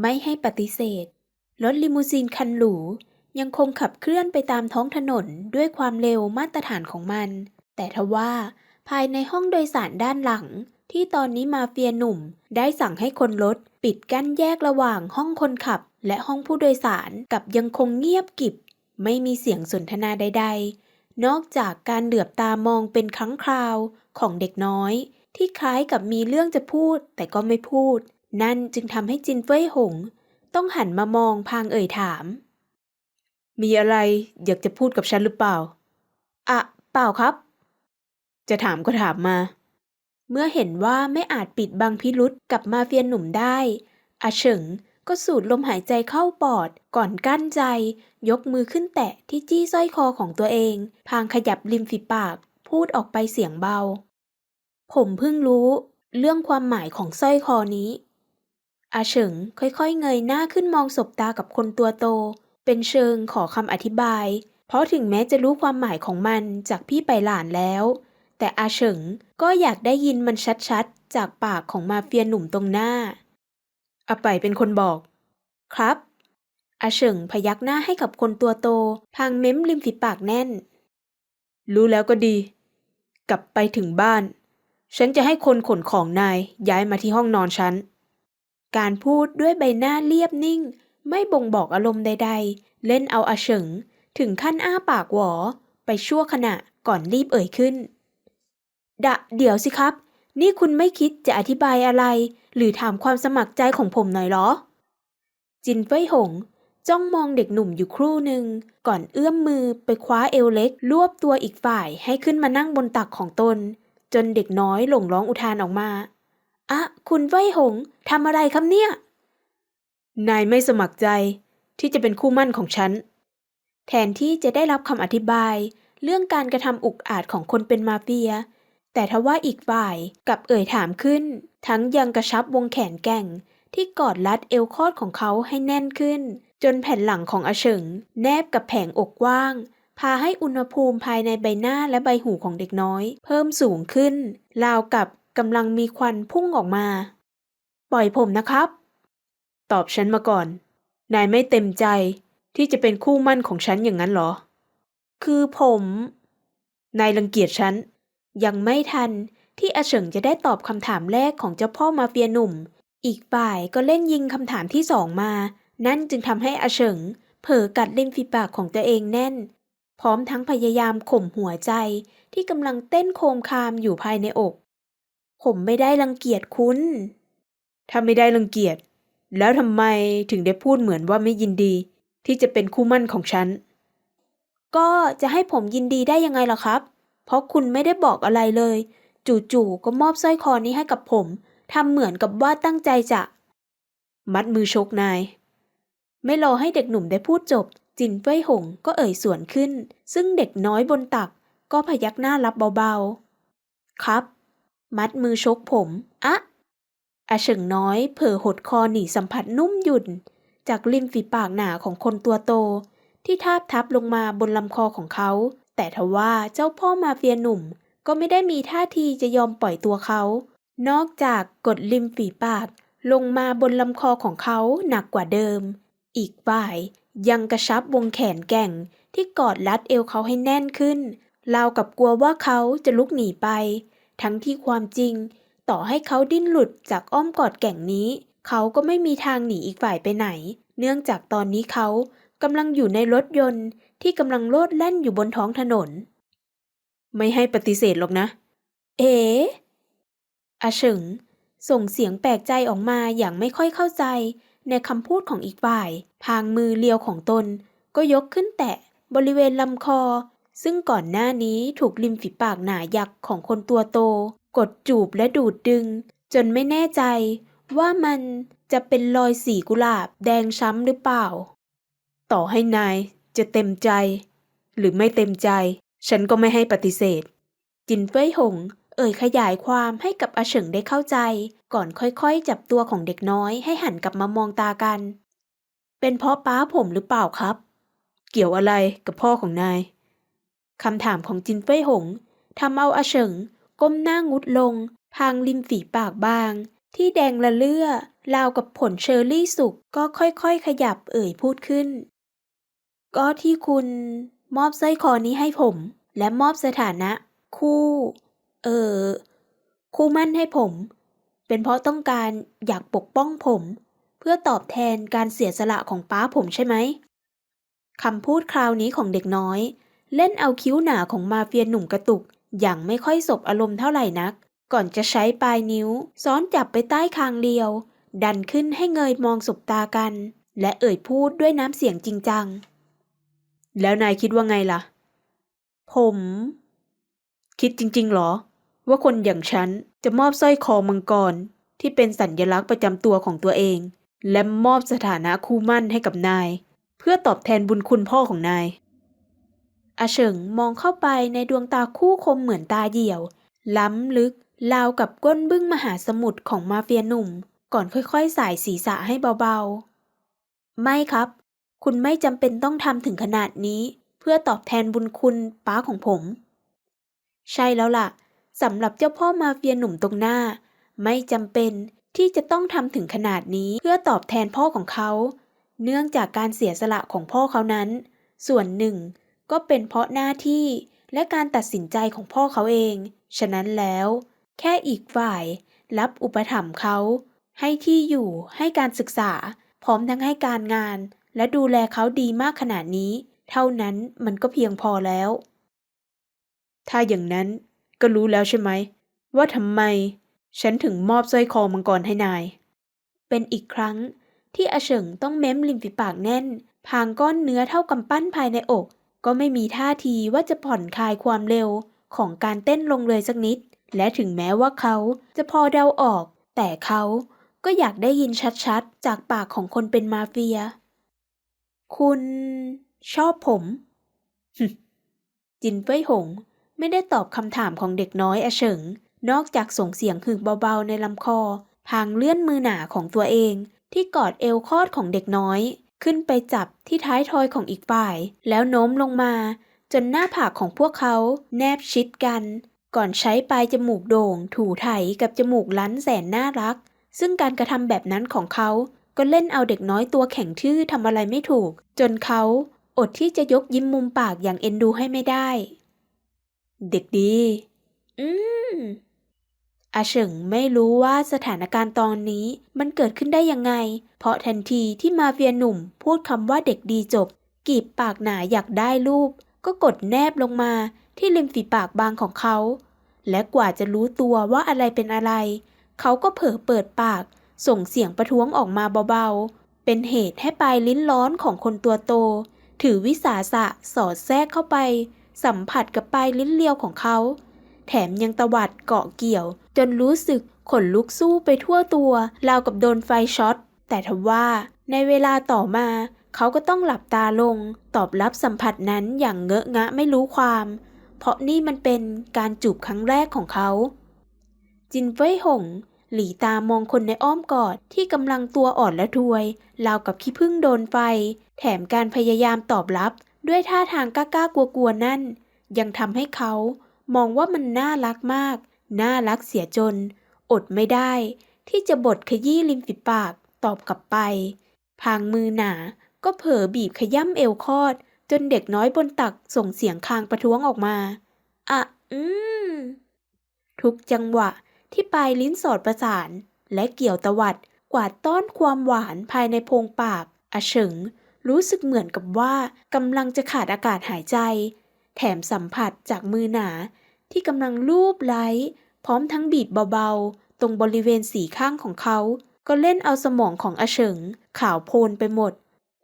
ไม่ให้ปฏิเสธ รถลิมูซีนคันหรู ยังคงขับเคลื่อนไปตามท้องถนนด้วยความเร็วมาตรฐานของมัน แต่ทว่าภายในห้องโดยสารด้านหลัง ที่ตอนนี้มาเฟียหนุ่ม ได้สั่งให้คนรถปิดกั้นแยกระหว่างห้องคนขับ และห้องผู้โดยสารกับยังคงเงียบกิบ ไม่มีเสียงสนทนาใด ๆ นอกจากการเหลือบตามองเป็นครั้งคราวของเด็กน้อย ที่คล้ายกับมีเรื่องจะพูดแต่ก็ไม่พูด นั่นจึงทำให้จินเฟ้ยหง ต้องหันมามองพางเอ่ยถาม มีอะไรอยากจะพูดกับฉันหรือเปล่า อะ เปล่าครับ จะถามก็ถามมา เมื่อเห็นว่าไม่อาจปิดบังพิรุษกับมาเฟียหนุ่มได้อาเฉิงก็สูดลมหายใจเข้าปอดก่อนกั้นใจ ยกมือขึ้นแตะที่จี้สร้อยคอของตัวเอง พางขยับริมฝีปาก พูดออกไปเสียงเบา ผมเพิ่งรู้เรื่องความหมายของสร้อยคอนี้ อาเฉิงค่อยๆเงยหน้าขึ้นมองสบตากับคนตัวโต เป็นเชิงขอคำอธิบาย เพราะถึงแม้จะรู้ความหมายของมันจากพี่ไปหลานแล้ว แต่อาเฉิงก็อยากได้ยินมันชัดๆ จากปากของมาเฟียหนุ่มตรงหน้าอาไปเป็นคนบอก ครับ อาเฉิงพยักหน้าให้กับคนตัวโต พางเม้มริมฝีปากแน่น รู้แล้วก็ดี กลับไปถึงบ้าน ฉันจะให้คนขนของนายย้ายมาที่ห้องนอนฉัน การพูดด้วยใบหน้าเรียบนิ่ง ไม่บ่งบอกอารมณ์ใด ๆ เล่นเอาอาเฉิง ถึงขั้นอ้าปากหวอ ไปชั่วขณะก่อนรีบเอ่ยขึ้น ดะ เดี๋ยวสิครับ นี่คุณไม่คิดจะอธิบายอะไร หรือถามความสมัครใจของผมหน่อยเหรอ จินเฟยหง จ้องมองเด็กหนุ่มอยู่ครู่หนึ่ง ก่อนเอื้อมมือไปคว้าเอวเล็ก รวบตัวอีกฝ่ายให้ขึ้นมานั่งบนตักของตน จนเด็กน้อยหลงร้องอุทานออกมา อะคุณเฟ้ยหงทำอะไรครับเนี่ย นายไม่สมัครใจที่จะเป็นคู่มั่นของฉัน แทนที่จะได้รับคำอธิบาย เรื่องการกระทำอุกอาจของคนเป็นมาเฟีย แต่ทว่าอีกฝ่ายกลับเอ่ยถามขึ้น ทั้งยังกระชับวงแขนแกร่งที่กอดรัดเอวคอดของเขาให้แน่นขึ้น จนแผ่นหลังของอาเฉิง แนบกับแผงอกกว้าง พาให้อุณหภูมิภายในใบหน้าและใบหูของเด็กน้อย เพิ่มสูงขึ้น ราวกับ กำลังมีควันพุ่งออกมา ปล่อยผมนะครับ ตอบฉันมาก่อน นายไม่เต็มใจที่จะเป็นคู่มั่นของฉันอย่างนั้นเหรอ คือผม นายรังเกียจฉัน ยังไม่ทันที่อาเฉิงจะได้ตอบคำถามแรกของเจ้าพ่อมาเฟียหนุ่ม อีกฝ่ายก็เล่นยิงคำถามที่สองมา นั่นจึงทำให้อาเฉิงเผลอกัดริมฝีปากของตัวเองแน่น พร้อมทั้งพยายามข่มหัวใจที่กำลังเต้นโคมคามอยู่ภายในอก ผมไม่ได้รังเกียจคุณ ถ้าไม่ได้รังเกียจ แล้วทำไมถึงได้พูดเหมือนว่าไม่ยินดี ที่จะเป็นคู่มั่นของฉัน ก็จะให้ผมยินดีได้ยังไงล่ะครับ เพราะคุณไม่ได้บอกอะไรเลย จู่ๆก็มอบสร้อยคอนี้ให้กับผมทำเหมือนกับว่าตั้งใจจะ มัดมือชกนาย ไม่รอให้เด็กหนุ่มได้พูดจบ จินเฟ้ยหงก็เอ่ยสวนขึ้น ซึ่งเด็กน้อยบนตักก็พยักหน้ารับเบาๆ ครับ มัดมือชกผม อะอาเฉิงน้อยเผลอหดคอหนีสัมผัสนุ่มหยุ่น จากริมฝีปากหนาของคนตัวโต ที่ทาบทับลงมาบนลำคอของเขา แต่ทว่าเจ้าพ่อมาเฟียหนุ่ม ก็ไม่ได้มีท่าทีจะยอมปล่อยตัวเขา นอกจากกดริมฝีปาก ลงมาบนลำคอของเขาหนักกว่าเดิม อีกฝ่ายยังกระชับวงแขนแก่งที่กอดรัดเอวเขาให้แน่นขึ้นราวกับกลัวว่าเขาจะลุกหนีไป ทั้งที่ความจริง ต่อให้เขาดิ้นหลุดจากอ้อมกอดแก่งนี้ เขาก็ไม่มีทางหนีอีกฝ่ายไปไหน เนื่องจากตอนนี้เขากำลังอยู่ในรถยนต์ที่กำลังโลดแล่นอยู่บนท้องถนน ไม่ให้ปฏิเสธหรอกนะ เอ๋อาเฉิงส่งเสียงแปลกใจออกมาอย่างไม่ค่อยเข้าใจ ในคำพูดของอีกฝ่าย พางมือเลียวของตน ก็ยกขึ้นแตะบริเวณลำคอ ซึ่งก่อนหน้านี้ถูกริมฝีปากหนายักของคนตัวโต กดจูบและดูดดึง จนไม่แน่ใจว่ามันจะเป็นรอยสีกุหลาบแดงช้ำหรือเปล่า ต่อให้นายจะเต็มใจ หรือไม่เต็มใจ ฉันก็ไม่ให้ปฏิเสธ จินเฟ้ยหง เอ่ยขยายความให้กับอาเฉิงได้เข้าใจ ก่อนค่อยๆ จับตัวของเด็กน้อยให้หันกลับมามองตากัน เป็นเพราะป้าผมหรือเปล่าครับ เกี่ยวอะไรกับพ่อของนาย คำถามของจินเฟ้ยหงทำเอาอาเฉิง ก้มหน้างุดลง พางริมฝีปากบาง ที่แดงละเลื่อราวกับผลเชอร์รี่สุกก็ค่อยๆ ขยับเอ่ยพูดขึ้น ก็ที่คุณมอบสร้อยคอนี้ให้ผม และมอบสถานะ คู่ เออคู่มั่นให้ผม เป็นเพราะต้องการอยากปกป้องผม เพื่อตอบแทนการเสียสละของป้าผมใช่ไหมคำพูดคราวนี้ของเด็กน้อย เล่นเอาคิ้วหนาของมาเฟียหนุ่มกระตุก อย่างไม่ค่อยสบอารมณ์เท่าไหร่นัก ก่อนจะใช้ปลายนิ้วซ้อนจับไปใต้คางเดียว ดันขึ้นให้เงยมองสบตากัน และเอ่ยพูดด้วยน้ำเสียงจริงจัง แล้วนายคิดว่าไงล่ะ ผม คิดจริง ๆ หรอ ว่าคนอย่างฉันจะมอบสร้อยคอมังกรที่เป็นสัญลักษณ์ประจำตัวของตัวเอง และมอบสถานะคู่มั่นให้กับนาย เพื่อตอบแทนบุญคุณพ่อของนาย อาเฉิงมองเข้าไปในดวงตาคู่คมเหมือนตาเหี่ยว ล้ำลึกราวกับก้นบึ้งมหาสมุทรของมาเฟียหนุ่ม ก่อนค่อยๆสายศีรษะให้เบาๆ ไม่ครับ คุณไม่จำเป็นต้องทำถึงขนาดนี้ เพื่อตอบแทนบุญคุณป้าของผม ใช่แล้วล่ะสำหรับเจ้าพ่อมาเฟียหนุ่มตรงหน้า ไม่จำเป็นที่จะต้องทำถึงขนาดนี้เพื่อตอบแทนพ่อของเขา เนื่องจากการเสียสละของพ่อเขานั้น ส่วนหนึ่ง ก็เป็นเพราะหน้าที่และการตัดสินใจของพ่อเขาเอง ฉะนั้นแล้ว แค่อีกฝ่าย รับอุปถัมภ์เขา ให้ที่อยู่ให้การศึกษา พร้อมทั้งให้การงาน และดูแลเขาดีมากขนาดนี้ เท่านั้นมันก็เพียงพอแล้ว ถ้าอย่างนั้นก็รู้แล้วใช่ไหม ว่าทำไม ฉันถึงมอบสร้อยคอมังกรให้นาย เป็นอีกครั้งที่อาเฉิงต้องเม้มริมฝีปากแน่น พางก้อนเนื้อเท่ากำปั้นภายในอก ก็ไม่มีท่าทีว่าจะผ่อนคลายความเร็วของการเต้นลงเลยสักนิด และถึงแม้ว่าเขาจะพอเดาออก แต่เขาก็อยากได้ยินชัดๆ จากปากของคนเป็นมาเฟีย คุณชอบผม จินเฟ้ยหง ไม่ได้ตอบคำถามของเด็กน้อยอเฉิง นอกจากส่งเสียงหึ่งเบาๆในลำคอ พางเลื่อนมือหนาของตัวเองที่กอดเอวคลอดของเด็กน้อย ขึ้นไปจับที่ท้ายทอยของอีกฝ่าย แล้วโน้มลงมา จนหน้าผากของพวกเขาแนบชิดกัน ก่อนใช้ปลายจมูกโด่ง ถูไถกับจมูกลั้นแสนน่ารัก ซึ่งการกระทำแบบนั้นของเขา ก็เล่นเอาเด็กน้อยตัวแข็งทื่อทำอะไรไม่ถูก จนเขาอดที่จะยกยิ้มมุมปากอย่างเอ็นดูให้ไม่ได้ เด็กดี อืม อาเฉิงไม่รู้ว่าสถานการณ์ตอนนี้มันเกิดขึ้นได้ยังไง เพราะทันทีที่มาเฟียหนุ่มพูดคำว่าเด็กดีจบ กีบปากหนาอยากได้รูป ก็กดแนบลงมาที่ริมฝีปากบางของเขา และกว่าจะรู้ตัวว่าอะไรเป็นอะไร เขาก็เผลอเปิดปาก ส่งเสียงประท้วงออกมาเบาๆ เป็นเหตุให้ปลายลิ้นร้อนของคนตัวโต ถือวิสาสะสอดแทรกเข้าไป สัมผัสกับปลายลิ้นเลียวของเขา แถมยังตวัดเกาะเกี่ยว จนรู้สึกขนลุกสู้ไปทั่วตัว ราวกับโดนไฟช็อต แต่ทว่าในเวลาต่อมา เขาก็ต้องหลับตาลง ตอบรับสัมผัสนั้นอย่างเงอะงะไม่รู้ความ เพราะนี่มันเป็นการจูบครั้งแรกของเขา จินเฟยหง หลีตามองคนในอ้อมกอดที่กำลังตัวอ่อนและทวย ราวกับขี้ผึ้งโดนไฟ แถมการพยายามตอบรับด้วยท่าทางกล้าๆกลัวๆนั่น ยังทำให้เขา มองว่ามันน่ารักมาก น่ารักเสียจน อดไม่ได้ ที่จะบดขยี้ริมฝีปากตอบกลับไป พางมือหนา ก็เผลอบีบขย้ำเอวคอด จนเด็กน้อยบนตักส่งเสียงคางประท้วงออกมาอะอืม ทุกจังหวะที่ปลายลิ้นสอดประสาน และเกี่ยวตวัดกวาดต้อนความหวานภายในโพรงปากอาเฉิงรู้สึกเหมือนกับว่ากำลังจะขาดอากาศหายใจ แถมสัมผัสจากมือหนา ที่กำลังลูบไล้ พร้อมทั้งบีบเบาๆ ตรงบริเวณสีข้างของเขา ก็เล่นเอาสมองของอาเฉิงขาวโพลนไปหมด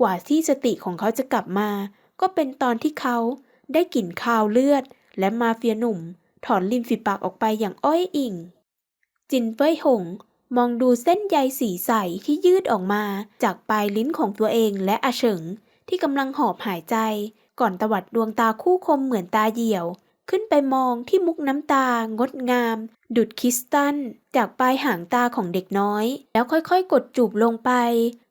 กว่าที่สติของเขาจะกลับมา ก็เป็นตอนที่เขาได้กลิ่นคาวเลือด และมาเฟียหนุ่ม ถอนริมฝีปากออกไปอย่างอ้อยอิ่ง จินเฟ้ยหงมองดูเส้นใยสีใสที่ยืดออกมาจากปลายลิ้นของตัวเองและอาเฉิงที่กำลังหอบหายใจ ก่อนตวัดดวงตาคู่คมเหมือนตาเหี่ยว ขึ้นไปมองที่มุกน้ำตางดงาม ดุดคริสตัลจากปลายหางตาของเด็กน้อย แล้วค่อยๆ กดจูบลงไป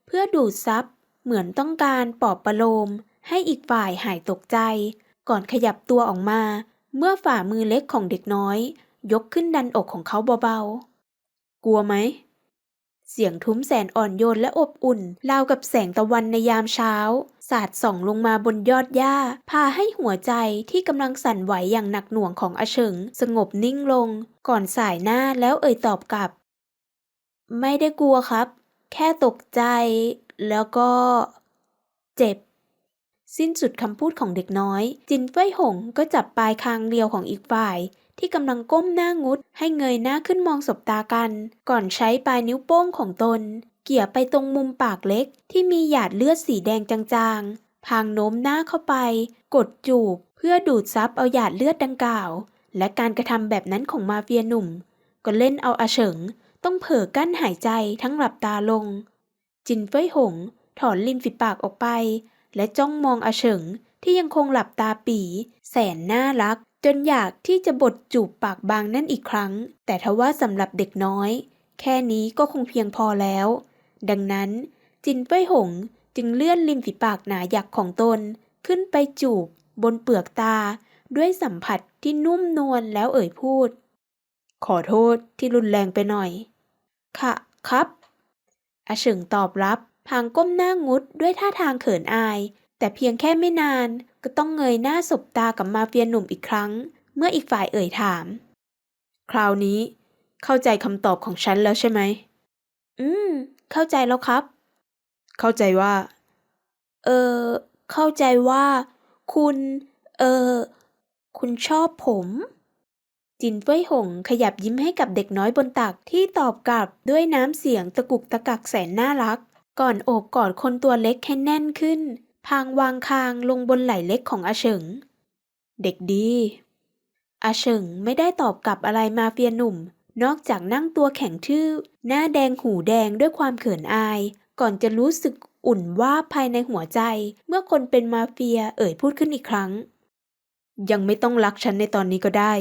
เพื่อดูดซับเหมือนต้องการปอบประโลม ให้อีกฝ่ายหายตกใจ ก่อนขยับตัวออกมา เมื่อฝ่ามือเล็กของเด็กน้อย ยกขึ้นดันอกของเขาเบาๆ กลัวไหม เสียงทุ้มแสนอ่อนโยนและอบอุ่นราวกับแสงตะวันในยามเช้า สาดส่องลงมาบนยอดหญ้า พาให้หัวใจที่กำลังสั่นไหวอย่างหนักหน่วงของอาเฉิง สงบนิ่งลง ก่อนสายหน้าแล้วเอ่ยตอบกลับ ไม่ได้กลัวครับ แค่ตกใจ แล้วก็ เจ็บ สิ้นสุดคำพูดของเด็กน้อย จินเฟ้ยหงก็จับปลายคางเรียวของอีกฝ่าย ที่กำลังก้มหน้างุด ให้เงยหน้าขึ้นมองสบตากัน ก่อนใช้ปลายนิ้วโป้งของตน เกี่ยไปตรงมุมปากเล็กที่มีหยาดเลือดสีแดงจางๆ พางโน้มหน้าเข้าไป กดจูบ เพื่อดูดซับเอาหยาดเลือดดังกล่าว และการกระทำแบบนั้นของมาเฟียหนุ่ม ก็เล่นเอาอาเฉิง ต้องเผลอกั้นหายใจทั้งหลับตาลง จินเฟ้ยหง ถอนริมฝีปากออกไป และจ้องมองอาเฉิงที่ยังคงหลับตาปี แสนน่ารัก จนอยากที่จะบดจูบปากบางนั่นอีกครั้ง แต่ทว่าสำหรับเด็กน้อย แค่นี้ก็คงเพียงพอแล้ว ดังนั้น จินเป้ยหงจึงเลื่อนริมฝีปากหนาหยักของตน ขึ้นไปจูบบนเปลือกตา ด้วยสัมผัสที่นุ่มนวลแล้วเอ่ยพูด ขอโทษที่รุนแรงไปหน่อย ค่ะ ครับอาเฉิงตอบรับ พางก้มหน้างุดด้วยท่าทางเขินอาย แต่เพียงแค่ไม่นาน ก็ต้องเงยหน้าสบตากับมาเฟียหนุ่มอีกครั้ง เมื่ออีกฝ่ายเอ่ยถาม คราวนี้ เข้าใจคำตอบของฉันแล้วใช่ไหม อืม เข้าใจแล้วครับ เข้าใจว่า เออ เข้าใจว่า คุณ เออ คุณชอบผม จินเฟ้ยหงขยับยิ้มให้กับเด็กน้อยบนตักที่ตอบกลับด้วยน้ำเสียงตะกุกตะกักแสนน่ารัก ก่อนโอบกอดคนตัวเล็กให้แน่นขึ้น พางวางคางลงบนไหล่เล็กของอาเฉิง เด็กดี อาเฉิงไม่ได้ตอบกลับอะไรมาเฟียหนุ่ม นอกจากนั่งตัวแข็งทื่อ หน้าแดงหูแดงด้วยความเขินอาย ก่อนจะรู้สึกอุ่นว่าภายในหัวใจ เมื่อคนเป็นมาเฟียเอ่ยพูดขึ้นอีกครั้ง ยังไม่ต้องรักฉันในตอนนี้ก็ได้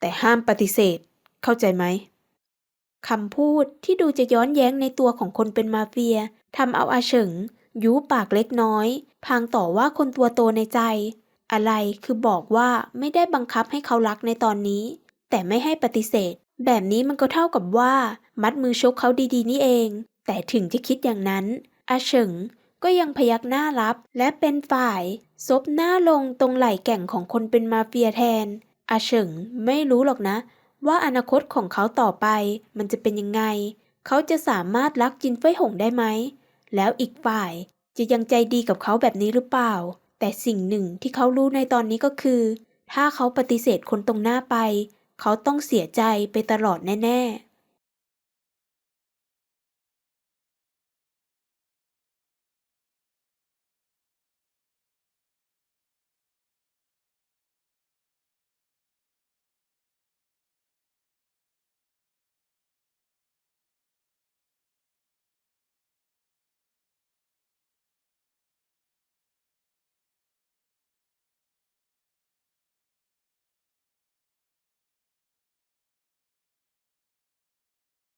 แต่ห้ามปฏิเสธ เข้าใจไหมคำพูดที่ดูจะย้อนแย้งในตัวของคนเป็นมาเฟียทำเอาอาเฉิง ยุปากเล็กน้อย พางต่อว่าคนตัวโตในใจ อะไรคือบอกว่าไม่ได้บังคับให้เขารักในตอนนี้ แต่ไม่ให้ปฏิเสธ แบบนี้มันก็เท่ากับว่า มัดมือชกเขาดีๆ นี่เอง แต่ถึงจะคิดอย่างนั้นอาเฉิงก็ยังพยักหน้ารับและเป็นฝ่าย ซบหน้าลงตรงไหล่แก่งของคนเป็นมาเฟียแทนอาเฉิงไม่รู้หรอกนะ ว่าอนาคตของเขาต่อไปมันจะเป็นยังไง เขาจะสามารถรักจินเฟยหงได้ไหม แล้วอีกฝ่ายจะยังใจดีกับเขาแบบนี้หรือเปล่า แต่สิ่งหนึ่งที่เขารู้ในตอนนี้ก็คือ ถ้าเขาปฏิเสธคนตรงหน้าไป เขาต้องเสียใจไปตลอดแน่ ๆ